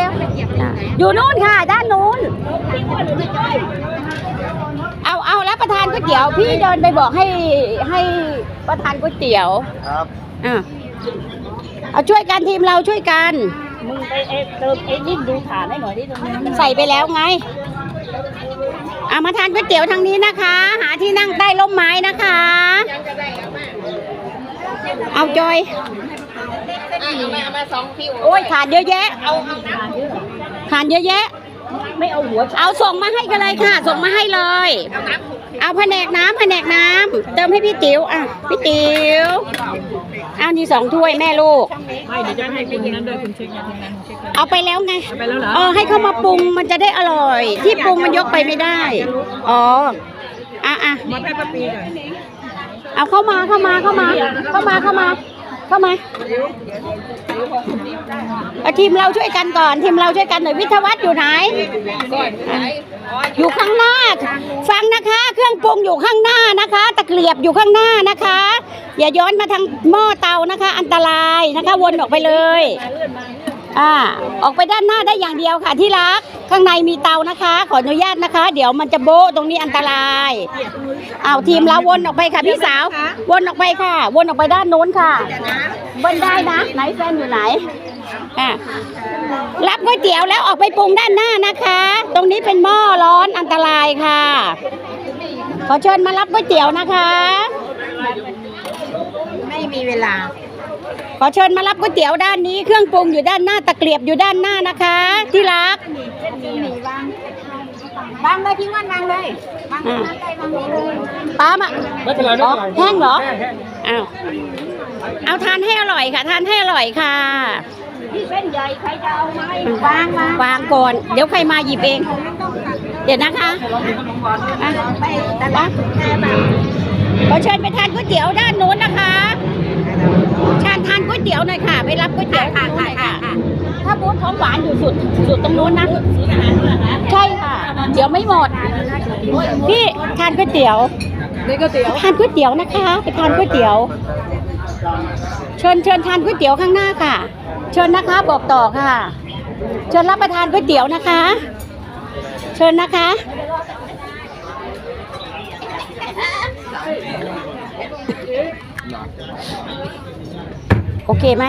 ร็วเร็วอยู่นู่นค่ะ ด้านนู้น เอาเอาแล้วประธานก๋วยเตี๋ยว พี่เดินไปบอกให้ให้ประธานก๋วยเตี๋ยวครับอะเอาช่วยกันทีมเราช่วยกันมึงไปเอ๊ะเติมไอ้นี่ดูฐานให้หน่อยที่ตรงนี้มันใส่ไปแล้วไงเอามาทานก๋วยเตี๋ยวทางนี้นะคะ หาที่นั่งใต้ร่มไม้นะคะ เอาจอยมาสองที่โอ้ยขาดเยอะแยะขาดเยอะแยะ ไม่เอาหัว เอาส่งมาให้กันเลยค่ะ ส่งมาให้เลยเอาแผนกน้ำแผนกน้ำเติมให้พี่ติ๋วอะพี่ติ๋วเอานี่สองถ้วยแม่ลูก ไม่เดี๋ยวจะให้คุณนั้นด้วยคุณเช็คอย่างนั้นเช็คเอาไปแล้วไงไปแล้วเหรอเออให้เขามาปรุงมันจะได้อร่อย ที่ปรุงมันยกไปไม่ได้ อ๋อ อะอะ มาแค่ป้าปีก่อน เอาเข้ามาเข้ามาเข้ามาเข้ามาเข้ามาเข้ามาเอาทีมเราช่วยกันก่อน ทีมเราช่วยกันหน่อยวิทยวัฒน์อยู่ไหน อยู่ข้างหน้า ฟังนะคะ เครื่องปรุงอยู่ข้างหน้านะคะ ตะเกียบอยู่ข้างหน้านะคะ อย่าย้อนมาทางหม้อเตานะคะ อันตรายนะคะ วนออกไปเลย อ่าออกไปด้านหน้าได้อย่างเดียวค่ะ ที่รักข้างในมีเตานะคะ ขออนุญาตนะคะ เดี๋ยวมันจะโบ๊ะตรงนี้อันตรายเอาทีมเราวนออกไปค่ะพี่สาว วนออกไปค่ะ วนออกไปด้านโน้นค่ะเบิ้ลได้นะไหนแฟนอยู่ไหนอะรับก๋วยเตี๋ยวแล้วออกไปปรุงด้านหน้านะคะ ตรงนี้เป็นหม้อร้อนอันตรายค่ะ ขอเชิญมารับก๋วยเตี๋ยวนะคะ ไม่มีเวลา ขอเชิญมารับก๋วยเตี๋ยวด้านนี้เครื่องปรุงอยู่ด้านหน้าตะเกียบอยู่ด้านหน้านะคะ ที่รักวางเลยพี่วันวางเลยวางอ่าเลยวางเลยป้ามาไม่เป็นไรไม่อ๋อเป็นไรแห้งเหรอแห้งอ้าวเอาทานให้อร่อยค่ะ ทานให้อร่อยค่ะพี่เส้นใหญ่ใครจะเอาไหมวางวางวางก่อน เดี๋ยวใครมาหยิบเอง เดี๋ยวนะคะอะไปตลาดแค่แบบขอเชิญไปทานก๋วยเตี๋ยวด้านโน้นนะคะ ชานทานก๋วยเตี๋ยวหน่อยค่ะ ไปรับก๋วยเตี๋ยวค่ะค่ะค่ะ ถ้าบูธของหวานอยู่สุดสุดตรงนู้นนะใช่ค่ะ เดี๋ยวไม่หมด พี่ทานก๋วยเตี๋ยวนี่ก็เตี๋ยวทานก๋วยเตี๋ยวนะคะ ไปทานก๋วยเตี๋ยว เชิญเชิญทานก๋วยเตี๋ยวข้างหน้าค่ะ เชิญนะคะบอกต่อค่ะ เชิญรับประทานก๋วยเตี๋ยวนะคะ เชิญนะคะ โอเคไหม